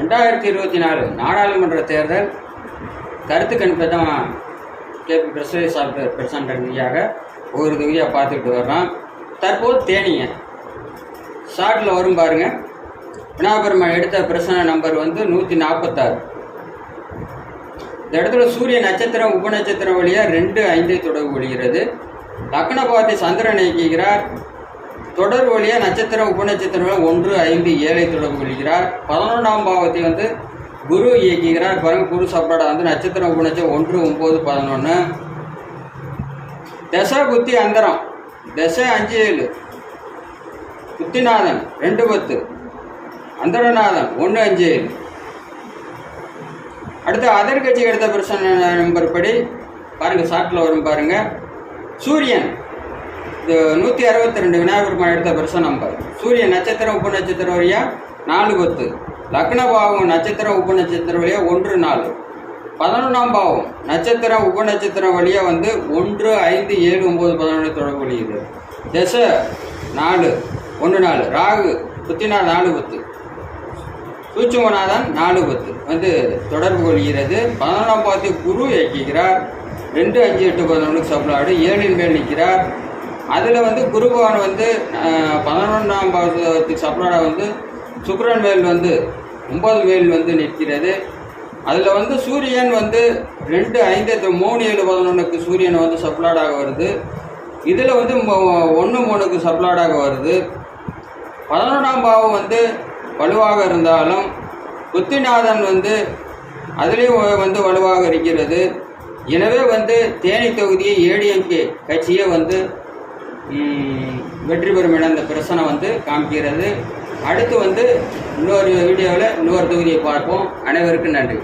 ரெண்டாயிரத்தி இருபத்தி நாலு நாடாளுமன்ற தேர்தல். கருத்து கணிப்பை தான் கேபி பிரசரி சாஃப்ட்வேர் பிரசன்டரியாக ஒவ்வொரு தொகுதியாக பார்த்துக்கிட்டு வர்றோம் தற்போது தேனிங்க. ஷார்ட்டில் வரும் பாருங்கள் விநாயகபெருமான் எடுத்த பிரசன நம்பர் வந்து நூற்றி நாற்பத்தாறு இந்த இடத்துல சூரிய நட்சத்திரம் உப நட்சத்திரம் வழியாக ரெண்டு ஐந்தை தொடர்பு கொள்கிறது. லக்ன பாவத்தை சந்திரன் இயக்குகிறார். தொடர் வழியாக நட்சத்திரம் உபநட்சத்திரங்கள் ஒன்று ஐந்து ஏழை தொடர்பு கொள்கிறார். பதினொன்றாம் பாவத்தை வந்து குரு இயக்குகிறார். பாருங்க குரு சப்படா வந்து நட்சத்திரம் உபநட்சம் ஒன்று ஒம்பது பதினொன்று தசை புத்தி அந்தரம். தசை அஞ்சு ஏழு. புத்திநாதன் ரெண்டு பத்து. அந்தரநாதன் ஒன்று அஞ்சு ஏழு. அடுத்து அதர் கட்சி எடுத்த பிரச்சனை நம்பர் படி. பாருங்கள் சாட்டில் வரும் பாருங்கள் சூரியன் நூற்றி அறுபத்தி ரெண்டு விநாயகர் எடுத்த பிரசன நம்பர் சூரியன் நட்சத்திரம் உப்பு நட்சத்திரம் வழியா நாலு பத்து லக்ன பாவம் நட்சத்திரம் உப்பு நட்சத்திரம் வழியா ஒன்று நாலு. பதினொன்றாம் பாவம் நட்சத்திரம் உப நட்சத்திரம் வழியாக வந்து ஒன்று ஐந்து ஏழு ஒம்பது பதினொன்று தொடர்பு கொள்கிறது. தசை நாலு ஒன்று நாலு. ராகு புத்தினா நாலு பத்து சூட்சுமநாதன் நாலு பத்து வந்து தொடர்பு கொள்கிறது. பதினொன்றாம் பாவத்தில் குரு இயக்குகிறார். ரெண்டு அஞ்சு எட்டு பதினொன்று சப்ளாடு ஏழின் மேல் நிற்கிறார். அதில் வந்து குரு பகவான் வந்து பதினொன்றாம் பாவத்துக்கு சப்ராடாக வந்து சுக்கரன் மேல் வந்து ஒன்பது மேல் வந்து நிற்கிறது. அதில் வந்து சூரியன் வந்து ரெண்டு ஐந்து மூணு ஏழு பதினொன்றுக்கு சூரியன் வந்து சப்ளாடாக வருது. இதில் வந்து ஒன்று மூணுக்கு சப்ளாடாக வருது. பதினொன்றாம் பாவம் வந்து வலுவாக இருந்தாலும் புத்திநாதன் வந்து அதுலேயும் வந்து வலுவாக இருக்கிறது. எனவே வந்து தேனி தொகுதியை ஏடிஎம்கே கட்சியை வந்து வெற்றி பெறும் என இந்த பிரச்சனை வந்து காமிக்கிறது. அடுத்து வந்து இன்னொரு வீடியோவில் இன்னொரு தொகுதியை பார்ப்போம். அனைவருக்கும் நன்றி.